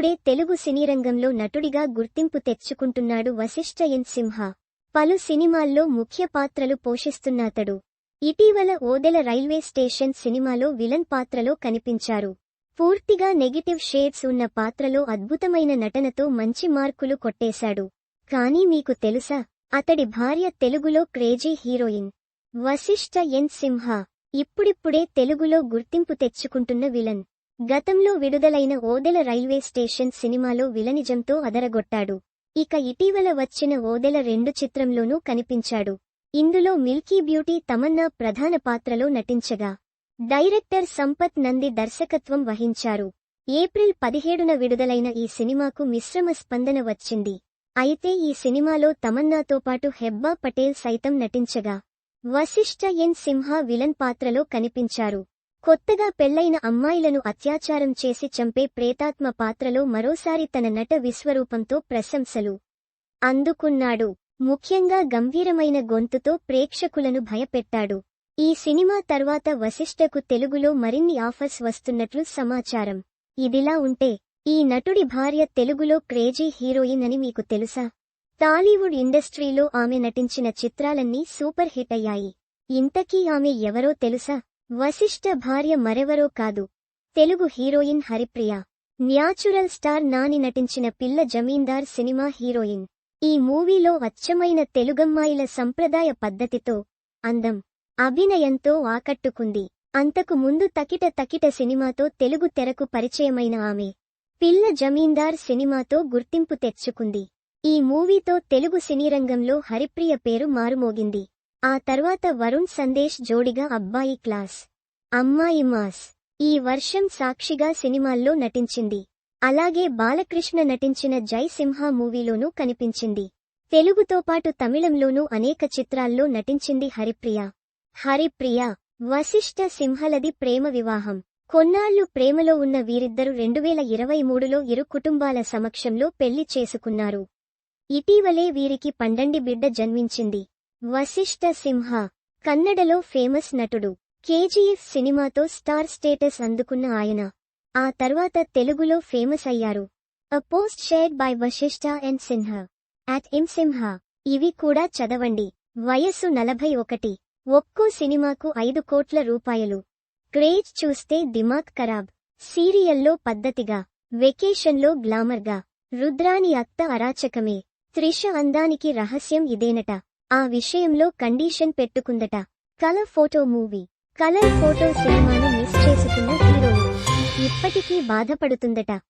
ఇప్పుడే తెలుగు సినీరంగంలో నటుడిగా గుర్తింపు తెచ్చుకుంటున్నాడు వశిష్ఠ ఎన్ సింహ. పలు సినిమాల్లో ముఖ్య పాత్రలు పోషిస్తున్నాతడు. ఇటీవల ఓదెల రైల్వే స్టేషన్ సినిమాలో విలన్ పాత్రలో కనిపించారు. పూర్తిగా నెగిటివ్ షేడ్స్ ఉన్న పాత్రలో అద్భుతమైన నటనతో మంచి మార్కులు కొట్టేశాడు. కానీ మీకు తెలుసా? అతడి భార్య తెలుగులో crazy heroine. Vasishta N Simha. ఇప్పుడిప్పుడే తెలుగులో గుర్తింపు తెచ్చుకుంటున్న విలన్. గతంలో విడుదలైన ఓదెల రైల్వే స్టేషన్ సినిమాలో విలనిజంతో అదరగొట్టాడు. ఇక ఇటీవల వచ్చిన ఓదెల రెండు చిత్రంలోనూ కనిపించాడు. ఇందులో మిల్కీ బ్యూటీ తమన్నా ప్రధాన పాత్రలో నటించగా డైరెక్టర్ సంపత్ నంది దర్శకత్వం వహించారు. ఏప్రిల్ పదిహేడున విడుదలైన ఈ సినిమాకు మిశ్రమ స్పందన వచ్చింది. అయితే ఈ సినిమాలో తమన్నాతో పాటు హెబ్బా పటేల్ సైతం నటించగా వశిష్ఠ ఎన్ సింహ విలన్ పాత్రలో కనిపించారు. కొత్తగా పెళ్ళైన అమ్మాయిలను అత్యాచారం చేసి చంపే ప్రేతాత్మ పాత్రలో మరోసారి తన నట విశ్వరూపంతో ప్రశంసలు. అందుకున్నాడు. ముఖ్యంగా గంభీరమైన గొంతుతో ప్రేక్షకులను భయపెట్టాడు. ఈ సినిమా తర్వాత వశిష్ఠకు తెలుగులో మరిన్ని ఆఫర్స్ వస్తున్నట్లు సమాచారం. ఇదిలా ఉంటే ఈ నటుడి భార్య తెలుగులో క్రేజీ హీరోయిన్ అని మీకు తెలుసా? టాలీవుడ్ ఇండస్ట్రీలో ఆమె నటించిన చిత్రాలన్నీ సూపర్ హిట్ అయ్యాయి. ఇంతకీ ఆమె ఎవరో తెలుసా? వశిష్ఠ భార్య మరెవరో కాదు. Telugu heroine Haripriya. Natural star Nani నటించిన పిల్ల జమీందార్ సినిమా హీరోయిన్. ఈ మూవీలో అచ్చమైన తెలుగమ్మాయిల సంప్రదాయ పద్ధతితో అందం అభినయంతో ఆకట్టుకుంది. అంతకు ముందు తకిట తకిట సినిమాతో తెలుగు తెరకు పరిచయమైన ఆమె పిల్ల జమీందార్ సినిమాతో గుర్తింపు తెచ్చుకుంది. ఈ మూవీతో తెలుగు సినీరంగంలో హరిప్రియ పేరు మారుమోగింది. ఆ తర్వాత వరుణ్ సందేశ్ జోడిగా అబ్బాయి క్లాస్ అమ్మాయి మాస్. ఈ వర్షం సాక్షిగా సినిమాల్లో నటించింది. అలాగే బాలకృష్ణ నటించిన జైసింహ మూవీలోనూ కనిపించింది. తెలుగుతో పాటు తమిళంలోనూ అనేక చిత్రాల్లో నటించింది హరిప్రియ. హరిప్రియ వశిష్ఠ సింహలది ప్రేమ వివాహం. కొన్నాళ్ళు ప్రేమలో ఉన్న వీరిద్దరు రెండువేల ఇరవై మూడులో ఇరు కుటుంబాల సమక్షంలో పెళ్ళి చేసుకున్నారు. ఇటీవలే వీరికి పండండి బిడ్డ జన్మించింది. వశిష్ఠ సింహ కన్నడలో ఫేమస్ నటుడు కేజీఎఫ్ సినిమాతో స్టార్ స్టేటస్ అందుకున్న ఆయన. ఆ తర్వాత తెలుగులో ఫేమస్ అయ్యారు. A post shared by Vasishta and Sinha at ఇమ్ సింహ ఇవి కూడా చదవండి. వయస్సు నలభై ఒకటి. ఒక్కో సినిమాకు ఐదు కోట్ల రూపాయలు. క్రేజ్ చూస్తే దిమాగ్ ఖరాబ్. సీరియల్లో పద్ధతిగా వెకేషన్లో గ్లామర్గా. రుద్రాని అత్త అరాచకమే. త్రిష అందానికి రహస్యం ఇదేనట. ఆ విషయంలో condition పెట్టుకుందట. Colour photo movie. Colour photo సినిమాను మిస్ చేసుకున్న హీరోయిన్. ఇప్పటికీ బాధపడుతుందట.